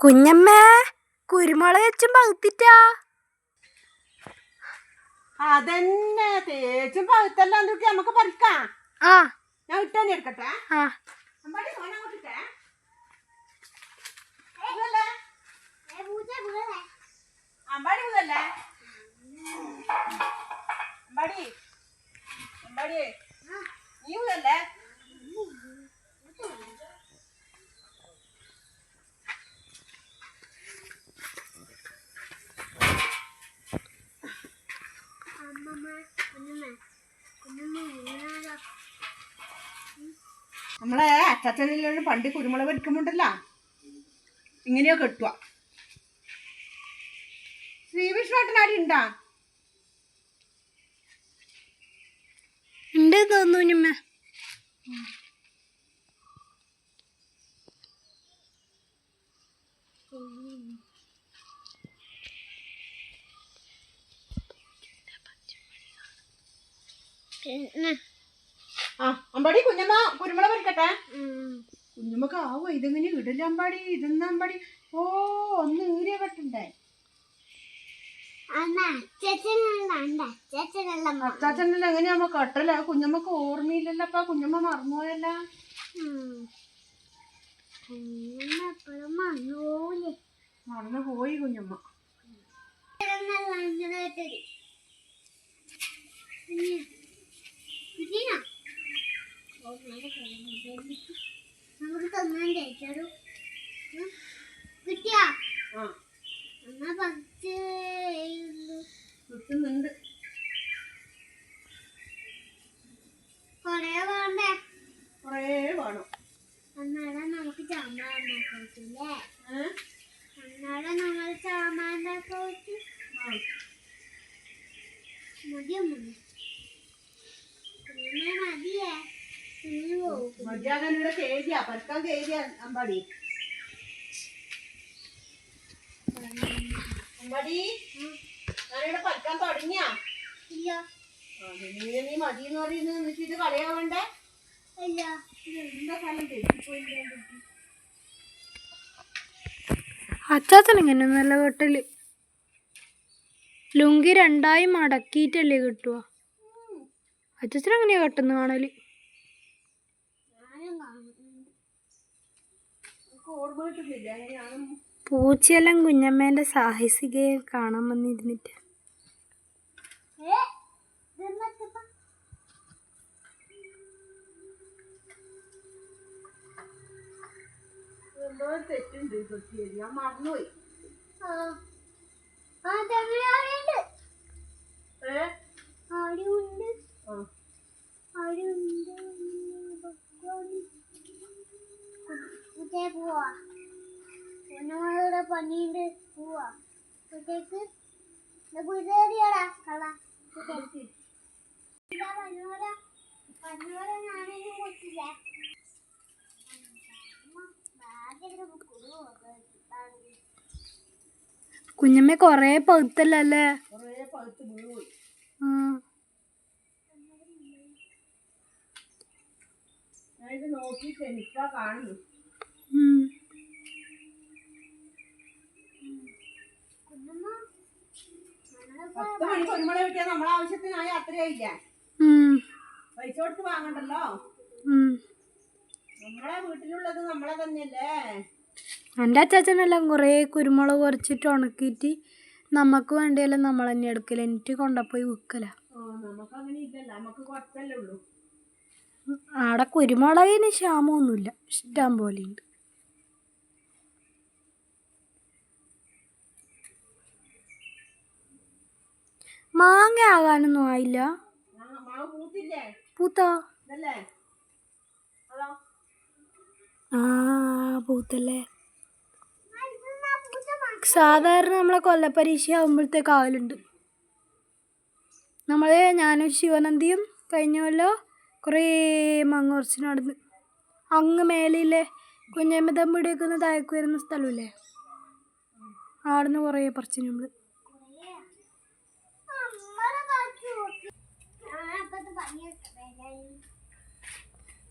കുഞ്ഞമ്മ കുരുമുളക് അച്ഛൻ പകുത്തിട്ടാ? അതന്നെ തേച്ചും പഴുത്തെല്ലാം നോക്കി നമുക്ക് പറിക്കാം. ആ. ഞാൻ ഇട്ടന്നെ എടുക്കട്ടെ? ആ. അമ്പാടി മോനെ അങ്ങോട്ട് ഇട്ടേ. ഇതല്ലേ? അമ്പാടി മുതലേ അമ്പാടി അമ്പാടി നീ മുതലേ നമ്മളെ അച്ചാച്ചനിലാണ് പണ്ട് കുരുമുളക് എടുക്കുമ്പോണ്ടല്ല? ഇങ്ങനെയോ കെട്ടുക ശ്രീവിഷ്ണുട്ടനാടി ഉണ്ടാ ഉണ്ട് തോന്നുന്നു ആ അമ്പടി കുഞ്ഞമ്മ കുരുമുളക് പറിക്കട്ടെ കുഞ്ഞമ്മക്ക് ആവോ ഇതെങ്ങനെ ഇടലാൻ പാടി ഇതെന്നാ പാടി ഓ ഒന്ന് ഊരിയ കെട്ടണ്ടേ അച്ചാച്ചനല്ല നമ്മ കട്ടല? കുഞ്ഞമ്മക്ക് ഓർമ്മയില്ലല്ലപ്പാ കുഞ്ഞമ്മ മറന്നുപോയല്ല. മറന്നു പോയി കുഞ്ഞമ്മ. നമുക്ക് തന്നാൻ ചേച്ചോടു കിട്ടിയാ? എന്നാ പറിച്ച് കിട്ടുന്നുണ്ട് കൊറേ വേണ്ടേ കുറേ വേണം അന്നേരം നമുക്ക് ചാമ്പാൻ ഉണ്ടാക്കാൻ പറ്റില്ലേ ഏ? അന്നേരം നമ്മൾ ചാമ്പാൻ ഉണ്ടാക്കാൻ പറ്റും ആ. മതിയോ മതി പിന്നെ മതിയേ പിന്നെ പോകും മതിയാകാൻ ഇവിടെ കേരിയാ കയറി അമ്പാടി. അമ്പാടി ഞാനിവിടെ പറിക്കാൻ തുടങ്ങിയാ? ഇല്ല. നീ നീ മതി എന്ന് പറയുന്നത് എന്നിട്ട് ഇത് കളയാവണ്ടേ? ഇല്ല. എന്താ കാലം തെറ്റിപ്പോയില്ല? അച്ചാച്ചൻ ഇങ്ങനെ നല്ല കെട്ടൽ. ലുങ്കി രണ്ടായി മടക്കിയിട്ടല്ലേ കിട്ടുക അച്ചാച്ചൻ അങ്ങനെയാ കെട്ടുന്ന കാണൽ? പൂച്ചയെല്ലാം കുഞ്ഞമ്മേന്റെ സാഹസികയെ കാണാൻ വന്നിരുന്നിട്ട്. തെറ്റുണ്ട് ഞാൻ മറന്നുപോയി. ആ. ഉണ്ട് തമിഴ് കുട്ടേ പോവാ. പൊന്നുമാരുടെ പണിയുണ്ട് പോവാ. ഇതേക്ക് കുട്ടേറിയാടാ കള. ഇതാ പന്നോര പന്നോര ഞാനൊന്നും കൊടുവോ കുഞ്ഞമ്മ കൊറേ പകുത്തല്ലേ കുറേ പഴുത്ത് വീണുപോയി നോക്കി ക്ഷമിക്കാ കാണുന്നു പത്ത് മണിക്ക് ഒരു മണി കിട്ടിയാൽ നമ്മളെ ആവശ്യത്തിനായി അത്രയായില്ല പൈസ കൊടുത്ത് വാങ്ങണ്ടല്ലോ? നമ്മളെ വീട്ടിലുള്ളത് നമ്മളെ തന്നെയല്ലേ? എന്റെ അച്ചാച്ചനെല്ലാം കുറേ കുരുമുളക് കുറച്ചിട്ട് ഉണക്കിയിട്ട് നമുക്ക് വേണ്ടിയെല്ലാം നമ്മൾ തന്നെ എടുക്കല. എന്നിട്ട് കൊണ്ടുപോയി വിൽക്കല. നമുക്ക് കുറച്ചല്ലേ ഉള്ളൂ. ആടെ കുരുമുളകിന് ക്ഷാമമൊന്നുമില്ല. ഇഷ്ടം പോലെ ഉണ്ട്. മാങ്ങ ആകാനൊന്നും ആയില്ല. ആ പൂത്തല്ലേ? സാധാരണ നമ്മളെ കൊല്ലപ്പരീക്ഷ ആകുമ്പോഴത്തേക്ക് ആവലുണ്ട് നമ്മൾ ഞാനും ശിവനന്ദിയും കഴിഞ്ഞ കൊല്ലോ കുറേ മാങ്ങ കുറച്ച് നടന്ന് അങ്ങ് മേലിലെ കുഞ്ഞമ്മ തമ്പിടിയൊക്കെ ഒന്ന് താഴേക്ക് വരുന്ന സ്ഥലമില്ലേ? ആടുന്ന് കുറേ പറിച്ചു നമ്മൾ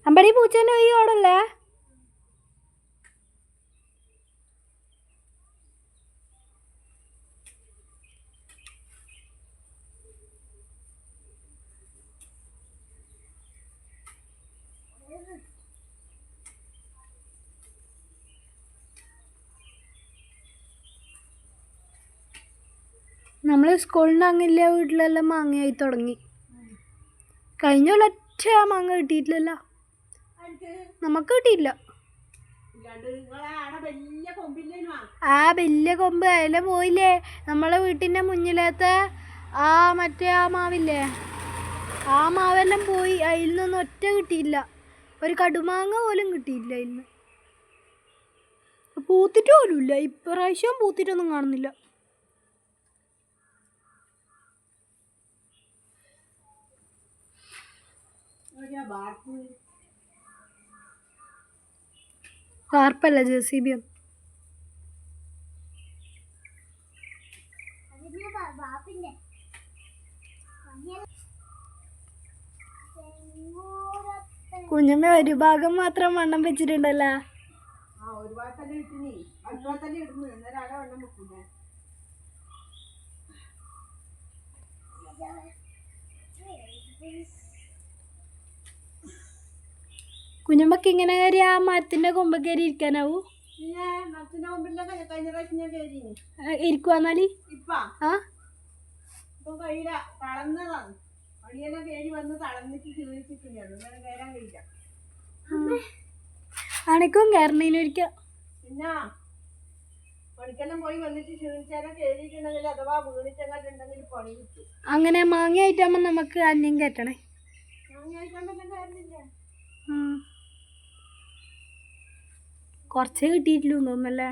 അമ്പടി പൂച്ചേന്റെ ഈ ഓടല്ലേ? നമ്മൾ സ്കൂളിന്റെ അങ്ങില്ല വീട്ടിലെല്ലാം മാങ്ങയായി തുടങ്ങി. കഴിഞ്ഞ ഒറ്റ മാങ്ങ കിട്ടിയിട്ടില്ലല്ലോ നമുക്ക് കിട്ടിയില്ല ആ. വലിയ കൊമ്പ് അതിലെ പോയില്ലേ? നമ്മളെ വീട്ടിന്റെ മുന്നിലത്തെ ആ മറ്റേ ആ മാവില്ലേ? ആ മാവെല്ലാം പോയി അതിൽ നിന്നൊന്നും ഒറ്റ കിട്ടിയില്ല ഒരു കടുമാങ്ങ പോലും കിട്ടിയില്ല അതിൽ നിന്ന് പൂത്തിട്ട് പോലും ഇല്ല ഇപ്രാവശ്യം പൂത്തിട്ടൊന്നും കാണുന്നില്ല. വാർപ്പല്ല ജെ സി ബി കുഞ്ഞമ്മ ഒരു ഭാഗം മാത്രം വണ്ണം വെച്ചിട്ടുണ്ടല്ലോ. ആ ഒരു ഭാഗത്തല്ലേ ഇട്ടിനി. അടുത്ത ഭാഗത്തല്ലേ ഇടുന്നു. അവിടെ വെള്ളം വെക്കൂലേ കുഞ്ഞമ്മക്ക് ഇങ്ങനെ കയറി ആ മരത്തിന്റെ കൊമ്പ് കയറി ഇരിക്കാനാവൂ? ഇരിക്കുവാന്നാൽ ആ അനക്കും കയറണേനൊരിക്കാം പിന്നെ പണിക്കെല്ലാം പോയി വന്നിട്ട് ക്ഷീണിച്ചാലും കയറിയിട്ടുണ്ടെങ്കിൽ അഥവാ വീണിട്ടെങ്കിലും പണി കിട്ടും. അങ്ങനെ മാങ്ങ ആയിട്ടാകുമ്പോൾ നമുക്ക് അന്യം കയറ്റണേ. കയറുന്നില്ല. ഉം. കുറച്ചേ കിട്ടിയിട്ടുള്ളൂ തോന്നല്ലേ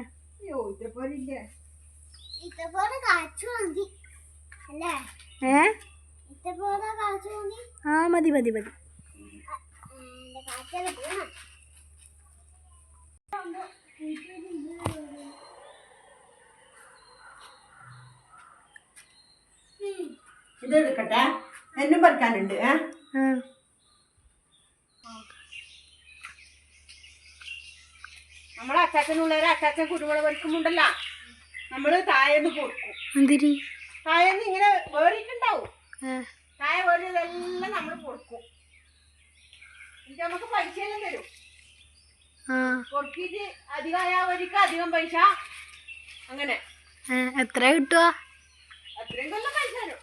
ഏ? ആ മതി മതി മതി. ഇതെടുക്കട്ടെ എന്നും പറിക്കാനുണ്ട് ഏ? നമ്മളെ അച്ചാച്ചനുള്ളവരെ അച്ചാച്ചൻ കുരുമുളക് പറിക്കുമ്പോണ്ടല്ലോ നമ്മൾ താഴേന്ന് എന്തിരി താഴേന്ന് ഇങ്ങനെ വേറിട്ടുണ്ടാവും. തായ താഴെ വേറിയതെല്ലാം നമ്മൾ കൊടുക്കും. എന്നിട്ട് നമുക്ക് പൈസ എല്ലാം തരും. ആ. കൊടുക്കിട്ട് അധികമായവർക്ക് അധികം പൈസ അങ്ങനെ. എത്ര കിട്ടുക അത്രയും കൊല്ലം പൈസ തരും.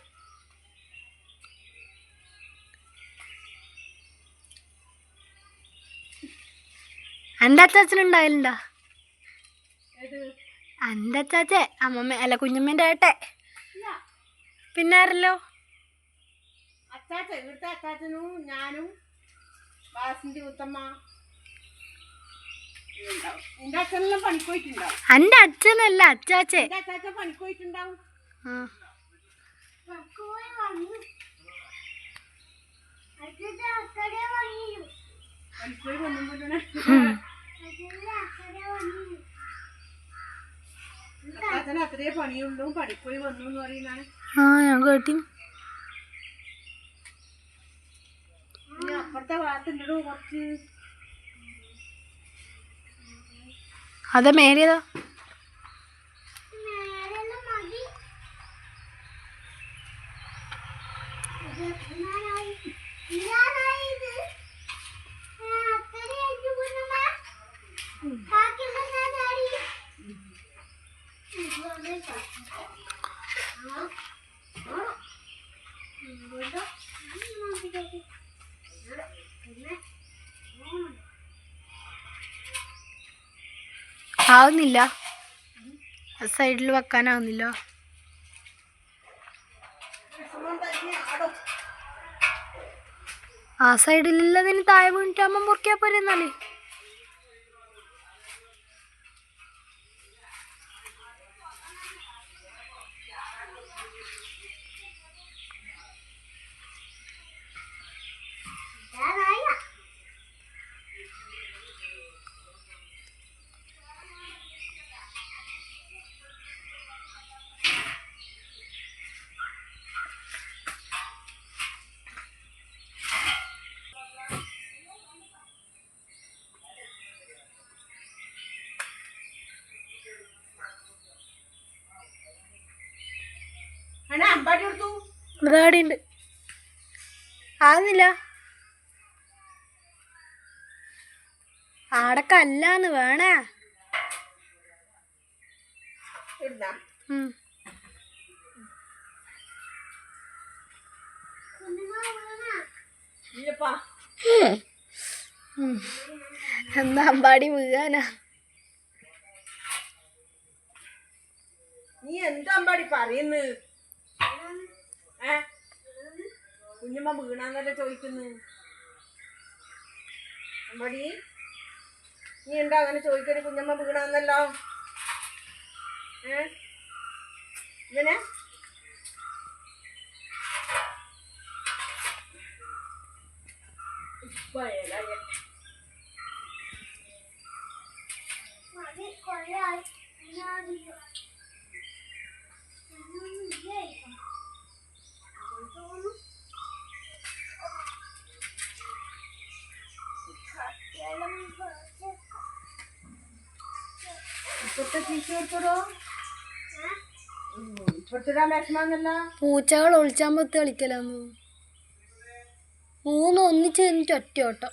എന്റെ അച്ചാച്ചനുണ്ടാകലുണ്ടോ ഏത് എന്റെ അച്ചാച്ചേ അമ്മമ്മ അല്ല കുഞ്ഞമ്മേന്റെ ഏട്ടെ പിന്നെ ആരല്ലോ? അച്ചാച്ചൻ ഇവിടുത്തെ അച്ചാച്ചനും ഞാനും വാസിന്റെ മുത്തമ്മ ഉണ്ടാവും എന്റെ അച്ഛനെല്ലാം അച്ചാച്ചേ അച്ചാച്ചൻ. പണിക്കോയിട്ടുണ്ടാവും. അത്രേ പണിയുള്ളൂ. വന്നു എന്ന് പറയുന്നതാണ് ആ ഞാൻ കേട്ടി. അപ്പുറത്തെ ഭാഗത്തുണ്ടോ കുറച്ച്. അതെ മേലേതാ Thank മതി. ആവുന്നില്ല. സൈഡിൽ വെക്കാനാവുന്നില്ല. ആ സൈഡിലില്ല ആ സൈഡിലുള്ളതിന് താഴെ വീണിട്ടാകുമ്പോൾ മുറിക്കാൻ പോരെ മൃഗാടിയുണ്ട് ആന്നില്ല ആടൊക്കെ അല്ലാന്ന് വേണേ. എന്നാ അമ്പാടി വീഴാനാ നീ എന്താ അമ്പാടി പറയുന്നത് ഏ? കുഞ്ഞമ്മ വീണാന്നല്ലേ ചോദിക്കുന്നു? അമ്പടി നീ എന്താ അങ്ങനെ ചോദിക്കൽ? കുഞ്ഞമ്മ വീണാന്നല്ലോ. ഏ? ഇങ്ങനെ. അത് കുറേ ആയി ഞാനില്ല. ഒന്നും ഇല്ലായിരിക്കും. അത് തോന്നുന്നു. കട്ടിയെല്ലാം കുറച്ച് ഇപ്പഴത്തെ ടീച്ചർ എടുത്തോ ഏ? ഇപ്പഴത്തെ വിഷമാന്നല്ല പൂച്ചകൾ ഒളിച്ചാൻ പത്ത് കളിക്കലാന്ന്. മൂന്ന് ഒന്നിച്ച് നിന്നിട്ട് ഒറ്റ ഓട്ടം.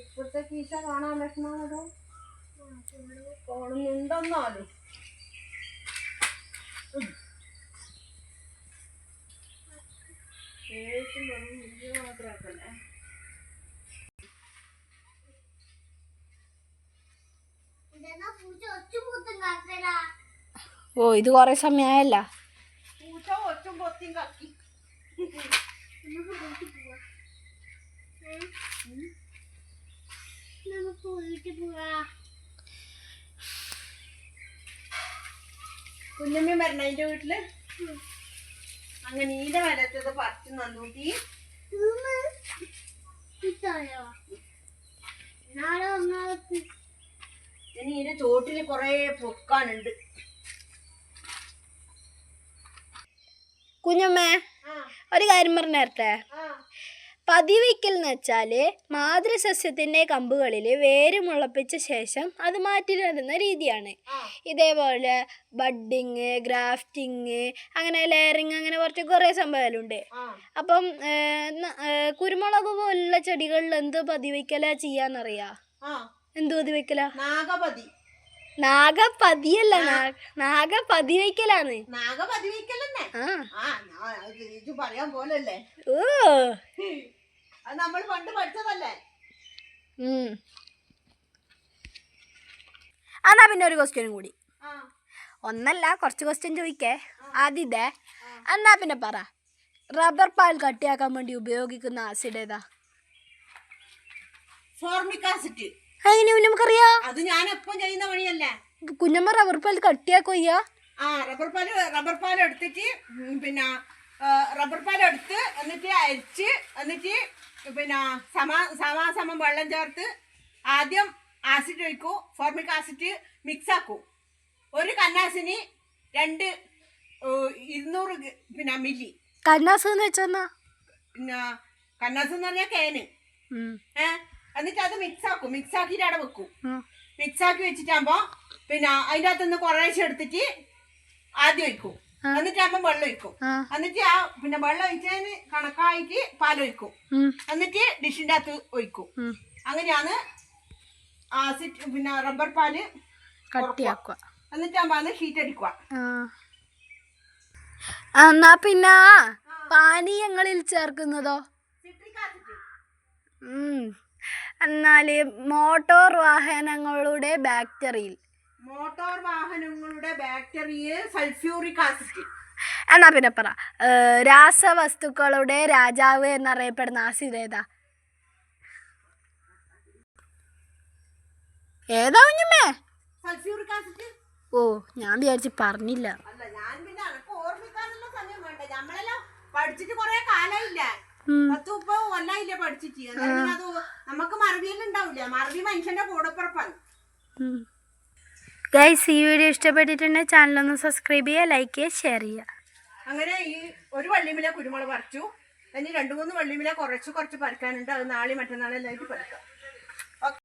ഇപ്പോഴത്തെ കീശ കാണാൻ ചൂട്. കാണുന്നുണ്ടെന്നാലും ഓ ഇത് കൊറേ സമയമായല്ല കുഞ്ഞമ്മ വരണ എന്റെ വീട്ടിൽ? അങ്ങനെ ഈടെ വരത്തത് പറിച്ച് നന്നൂട്ടി. ഉമ്മ, കിട്ടായോ? നാളെ ഒന്നാമത്തെ ഇനി ചോട്ടിൽ കുറേ പൊക്കാനുണ്ട്. കുഞ്ഞമ്മേ ഒരു കാര്യം പറഞ്ഞു തരട്ടെ? പതിവയ്ക്കൽ എന്ന് വെച്ചാൽ മാതൃസസ്യത്തിന്റെ കമ്പുകളിൽ വേര് മുളപ്പിച്ച ശേഷം അത് മാറ്റി നടുന്ന രീതിയാണ് ഇതേപോലെ ബഡ്ഡിങ് ഗ്രാഫ്റ്റിങ് അങ്ങനെ ലെയറിങ് അങ്ങനെ കുറച്ച് കുറേ സംഭവങ്ങളുണ്ട്. അപ്പം കുരുമുളക് പോലുള്ള ചെടികളിൽ എന്ത് പതിവയ്ക്കലാ ചെയ്യാന്നറിയാ? നാഗപതി. നാഗപതിയല്ല നാഗപതി നാഗപതിവയ്ക്കലാണ് നാഗപതി പറയാൻ പോലല്ലേ? ഓ. അത് നമ്മൾ പണ്ട് പഠിച്ചതല്ലേ. എന്നാ പിന്നെ ഒരു ക്വസ്റ്റ്യനും കൂടി. ഒന്നല്ല കുറച്ച് ക്വസ്റ്റ്യൻ ചോദിക്കേ. ആദ്യം ഇതേ എന്നാ പിന്നെ പറ. റബ്ബർ പാൽ കട്ടിയാക്കാൻ വേണ്ടി ഉപയോഗിക്കുന്ന ആസിഡ് ഏതാ? ഫോർമിക് ആസിഡ് എങ്ങനെ നമുക്കറിയാം അത് ഞാൻ എപ്പം ചെയ്യുന്ന പണിയല്ലേ? കുഞ്ഞമ്മ റബ്ബർ പാൽ കട്ടിയാക്കൊയ്യ ആ റബ്ബർ പാൽ റബ്ബർ പാൽ എടുത്തിട്ട് പിന്നെ റബ്ബർ പാൽ എടുത്ത് എന്നിട്ട് അരിച്ച് എന്നിട്ട് പിന്നെ സമാ സമാസമം വെള്ളം ചേർത്ത് ആദ്യം ആസിഡ് ഒഴിക്കൂ ഫോർമിക് ആസിഡ് മിക്സ് ആക്കൂ. ഒരു കന്നാസിന് രണ്ട് ഇരുന്നൂറ് പിന്നെ മില്ലി കന്നാസ് എന്ന് വെച്ചാ പിന്നെ കന്നാസ് എന്ന് പറഞ്ഞാൽ കേന് ഏ? എന്നിട്ട് അത് മിക്സ് ആക്കും. മിക്സ് ആക്കിയിട്ട് അവിടെ വെക്കും. മിക്സ് ആക്കി വെച്ചിട്ടാകുമ്പോ പിന്നെ അതിന്റെ അകത്തുനിന്ന് കുറേശ്ശെ എടുത്തിട്ട് ആദ്യം ഒഴിക്കും. എന്നിട്ടാകുമ്പോ വെള്ളം ഒഴിക്കും. എന്നിട്ട് ആ പിന്നെ വെള്ളം ഒഴിച്ചതിന് കണക്കായിട്ട് പാലൊഴിക്കും എന്നിട്ട് ഡിഷിന്റെ അകത്ത് ഒഴിക്കും. അങ്ങനെയാണ് ആസിഡ് പിന്നെ റബ്ബർ പാൽ കട്ടിയാക്കുക. എന്നിട്ടാകുമ്പോ അത് ഷീറ്റ് അടിക്കുക. എന്നാ പിന്നെ പാനീയങ്ങളിൽ ചേർക്കുന്നതോ? എന്നാൽ മോട്ടോർ വാഹനങ്ങളുടെ ബാക്ടറിയിൽ. മോട്ടോർ വാഹനങ്ങളുടെ ബാക്ടറിയിൽ സൾഫ്യൂറിക് ആസിഡ്. എന്നാ പിന്നെ പറ. രാസവസ്തുക്കളുടെ രാജാവ് എന്നറിയപ്പെടുന്ന ആസിഡ് ഏതാ? ഏതാ കുഞ്ഞമ്മേ? Sulphuric acid. ഓ ഞാൻ വിചാരിച്ച് പറഞ്ഞില്ല. അല്ല ഞാൻ പിന്നെ അനക്ക് ഓർമ്മിക്കാനുള്ള സമയം വേണ്ട. നമ്മളെല്ലാം പഠിച്ചിട്ട് കൊറേ കാലായില്ല? ഉം. പത്ത് മുപ്പത് കൊല്ലായില്ലേ പഠിച്ചിട്ട്? എന്നാലും അത് നമുക്ക് മറവിയെല്ലാം ഉണ്ടാവില്ല മറവി മനുഷ്യന്റെ കൂടപ്പുറപ്പാണ് ഗൈസ് ഈ വീഡിയോ ഇഷ്ടപ്പെട്ടിട്ടുണ്ടെങ്കിൽ ചാനലൊന്ന് സബ്സ്ക്രൈബ് ചെയ്യുക ലൈക്ക് ചെയ്യുക ഷെയർ ചെയ്യുക. അങ്ങനെ ഈ ഒരു വള്ളിമില കുരുമുളക് പറിച്ചു. ഇനി രണ്ട് മൂന്ന് വള്ളിമില കുറച്ച് കുറച്ച് പറിക്കാനുണ്ട്. അത് നാളെ മറ്റന്നാളെല്ലായിട്ട് പറിക്കാം.